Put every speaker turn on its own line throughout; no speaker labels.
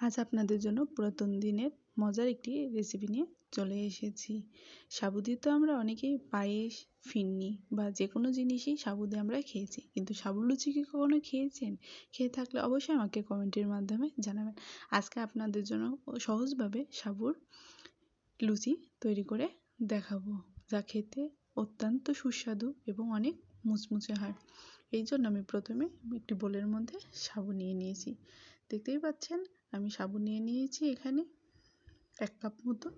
আজ আপনাদের জন্য পুরাতন দিনের মজার একটি রেসিপি নিয়ে চলে এসেছি। সাবু দিয়ে তো আমরা অনেকেই পায়েস ফিরনি বা যে কোনো জিনিসই সাবু দিয়ে আমরা খেয়েছি। কিন্তু সাবুর লুচি কি কখনো খেয়েছেন? খেয়ে থাকলে অবশ্যই আমাকে কমেন্টের মাধ্যমে জানাবেন। আজকে আপনাদের জন্য সহজভাবে সাবুর লুচি তৈরি করে দেখাবো। যা খেতে অত্যন্ত সুস্বাদু এবং অনেক মুচমুচে হয়। এই জন্য আমি প্রথমে একটি বোলের মধ্যে সাবু নিয়ে নিয়েছি। দেখতেই পাচ্ছেন আমি সাবু নিয়ে নিয়েছি এখানে, এক কাপ মতো।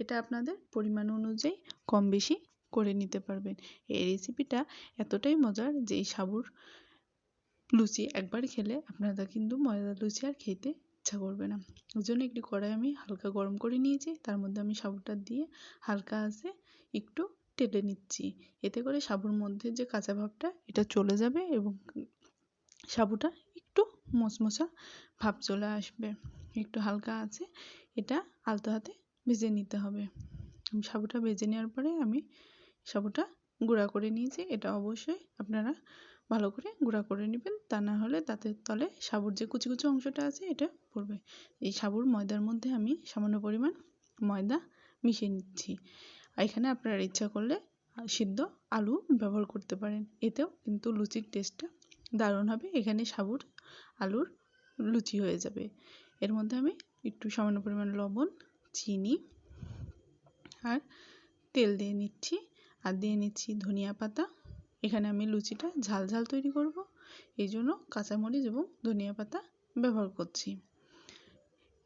এটা আপনাদের পরিমাণ অনুযায়ী কম বেশি করে নিতে পারবেন। এই রেসিপিটা এতটাই মজার যে এই সাবুর লুচি একবার খেলে আপনারা কিন্তু ময়দা লুচি আর খেতে ইচ্ছা করবে না। ওই জন্য একটি কড়াই আমি হালকা গরম করে নিয়েছি, তার মধ্যে আমি সাবুটা দিয়ে হালকা আছে একটু টেলে নিচ্ছি। এতে করে সাবুর মধ্যে যে কাঁচা ভাবটা, এটা চলে যাবে এবং সাবুটা মচমচা ভাব চলে আসবে। একটু হালকা আছে, এটা আলতো হাতে ভেজে নিতে হবে। সাবুটা ভেজে নেওয়ার পরে আমি সাবুটা গুঁড়া করে নিয়েছি। এটা অবশ্যই আপনারা ভালো করে গুঁড়া করে নেবেন। তা না হলে তাতে তলে সাবুর যে কুচি কুচি অংশটা আছে, এটা পড়বে। এই সাবুর ময়দার মধ্যে আমি সামান্য পরিমাণ ময়দা মিশিয়ে নিচ্ছি। এখানে আপনারা ইচ্ছা করলে সিদ্ধ আলু ব্যবহার করতে পারেন। এতেও কিন্তু লুচির টেস্টটা দারুণ হবে। এখানে সাবুর আলুর লুচি হয়ে যাবে। এর মধ্যে আমি একটু সামান্য পরিমাণ লবণ, চিনি আর তেল দিয়ে নিচ্ছি। আর দিয়ে নিচ্ছি ধনিয়া পাতা। এখানে আমি লুচিটা ঝাল ঝাল তৈরি করব। এই জন্য কাঁচামরিচ এবং ধনিয়া পাতা ব্যবহার করছি।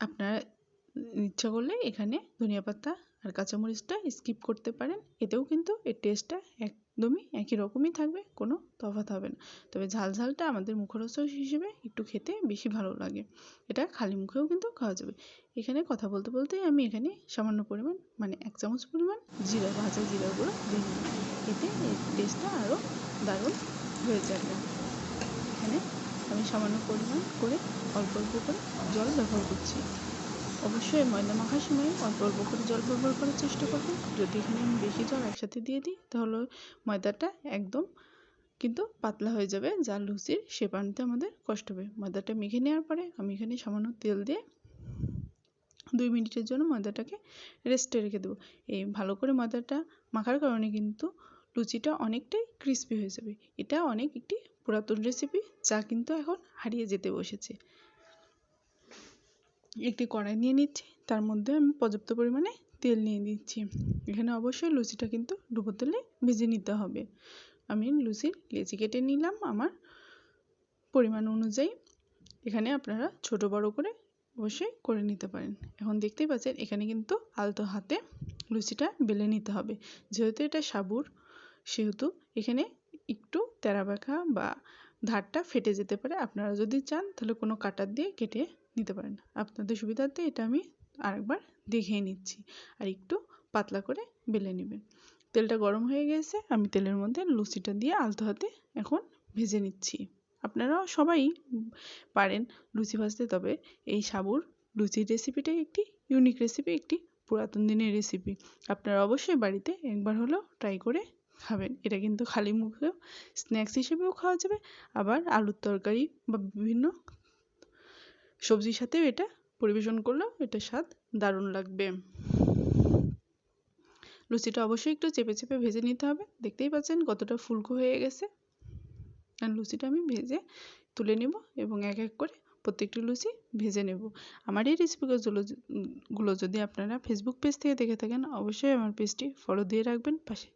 আপনারা ইচ্ছা করলে এখানে ধনিয়া পাতা আর কাঁচামরিচটা স্কিপ করতে পারেন। এতেও কিন্তু এর টেস্টটা একদমই একই রকমই থাকবে, কোনো তফাৎ হবে না। তবে ঝাল ঝালটা আমাদের মুখরোচক হিসেবে একটু খেতে বেশি ভালো লাগে। এটা খালি মুখেও কিন্তু খাওয়া যাবে। এখানে কথা বলতে বলতেই আমি এখানে সামান্য পরিমাণ মানে এক চামচ পরিমাণ জিরা, ভাজা জিরা গুঁড়ো দিয়ে নিই এতে এর টেস্টটা আরও দারুণ হয়ে যাবে। এখানে আমি সামান্য পরিমাণ করে অল্প অল্প করে জল ব্যবহার করছি। অবশ্যই ময়দা মাখার সময় অল্প অল্প করে জল ব্যবহার করার চেষ্টা করবেন যদি এখানে আমি বেশি জল একসাথে দিয়ে দিই, তাহলে ময়দাটা একদম কিন্তু পাতলা হয়ে যাবে, যা লুচির শেপ আনতে আমাদের কষ্ট হবে। ময়দাটা মেখে নেওয়ার পরে আমি এখানে সামান্য তেল দিয়ে দুই মিনিটের জন্য ময়দাটাকে রেস্টে রেখে দেবো। এই ভালো করে ময়দাটা মাখার কারণে কিন্তু লুচিটা অনেকটাই ক্রিস্পি হয়ে যাবে। এটা অনেক একটি পুরাতন রেসিপি যা কিন্তু এখন হারিয়ে যেতে বসেছে। একটি কড়াই নিয়ে নিচ্ছি। তার মধ্যে আমি পর্যাপ্ত পরিমাণে তেল নিয়ে দিচ্ছি এখানে অবশ্যই লুচিটা কিন্তু ডুবো তেলে ভেজে নিতে হবে। আমি লুচির লেচি কেটে নিলাম আমার পরিমাণ অনুযায়ী। এখানে আপনারা ছোট বড় করে অবশ্যই করে নিতে পারেন। এখন দেখতেই পাচ্ছেন, এখানে কিন্তু আলতো হাতে লুচিটা বেলে নিতে হবে। যেহেতু এটা সাবুর, সেহেতু এখানে একটু তেরা বা ধারটা ফেটে যেতে পারে। আপনারা যদি চান, তাহলে কোনো কাটার দিয়ে কেটে নিতে পারেন। আপনাদের সুবিধার্থে এটা আমি আরেকবার দেখিয়ে নিচ্ছি। আর একটু পাতলা করে বেলে নেবেন। তেলটা গরম হয়ে গেছে, আমি তেলের মধ্যে লুচিটা দিয়ে আলতো হাতে এখন ভেজে নিচ্ছি। আপনারাও সবাই পারেন লুচি ভাজতে, তবে এই সাবুর লুচির রেসিপিটাই একটি ইউনিক রেসিপি একটি পুরাতন দিনের রেসিপি আপনারা অবশ্যই বাড়িতে একবার হলেও ট্রাই করে খাবেন। এটা কিন্তু খালি মুখেও স্ন্যাক্স হিসেবেও খাওয়া যাবে। আবার আলুর তরকারি বা বিভিন্ন সবজির সাথেও এটা পরিবেশন করলেও এটা স্বাদ দারুণ লাগবে। লুচিটা অবশ্যই একটু চেপে চেপে ভেজে নিতে হবে। দেখতেই পাচ্ছেন কতটা ফুলকো হয়ে গেছে। আর লুচিটা আমি ভেজে তুলে নেব এবং এক এক করে প্রত্যেকটি লুচি ভেজে নেব। আমার এই রেসিপিগুলো গুলো যদি আপনারা ফেসবুক পেজ থেকে দেখে থাকেন, অবশ্যই আমার পেজটি ফলো দিয়ে রাখবেন পাশে।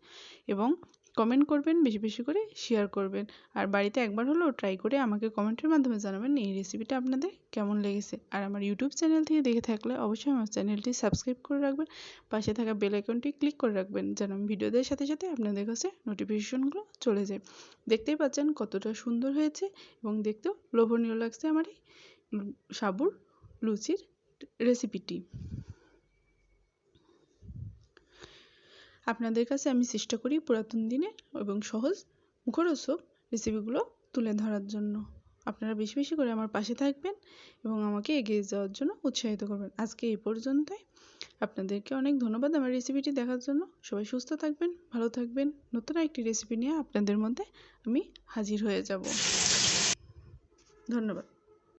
এবং কমেন্ট করবেন, বেশি বেশি করে শেয়ার করবেন। আর বাড়িতে একবার হলেও ট্রাই করে আমাকে কমেন্টের মাধ্যমে জানাবেন এই রেসিপিটা আপনাদের কেমন লেগেছে। আর আমার ইউটিউব চ্যানেল থেকে দেখে থাকলে অবশ্যই আমার চ্যানেলটি সাবস্ক্রাইব করে রাখবেন। পাশে থাকা বেল আইকনটি ক্লিক করে রাখবেন যেন আমি সাথে সাথে আপনাদের কাছে নোটিফিকেশনগুলো চলে যায়। দেখতেই পাচ্ছেন কতটা সুন্দর হয়েছে এবং দেখতেও লোভনীয় লাগছে আমার এই সাবুর লুচির রেসিপিটি আপনাদের কাছে আমি চেষ্টা করি পুরাতন দিনে এবং সহজ, মুখরোচক রেসিপিগুলো তুলে ধরার জন্য। আপনারা বেশি বেশি করে আমার পাশে থাকবেন এবং আমাকে এগিয়ে যাওয়ার জন্য উৎসাহিত করবেন। আজকে এই পর্যন্তই। আপনাদেরকে অনেক ধন্যবাদ আমার রেসিপিটি দেখার জন্য। সবাই সুস্থ থাকবেন, ভালো থাকবেন। নতুন একটি রেসিপি নিয়ে আপনাদের মধ্যে আমি হাজির হয়ে যাব। ধন্যবাদ।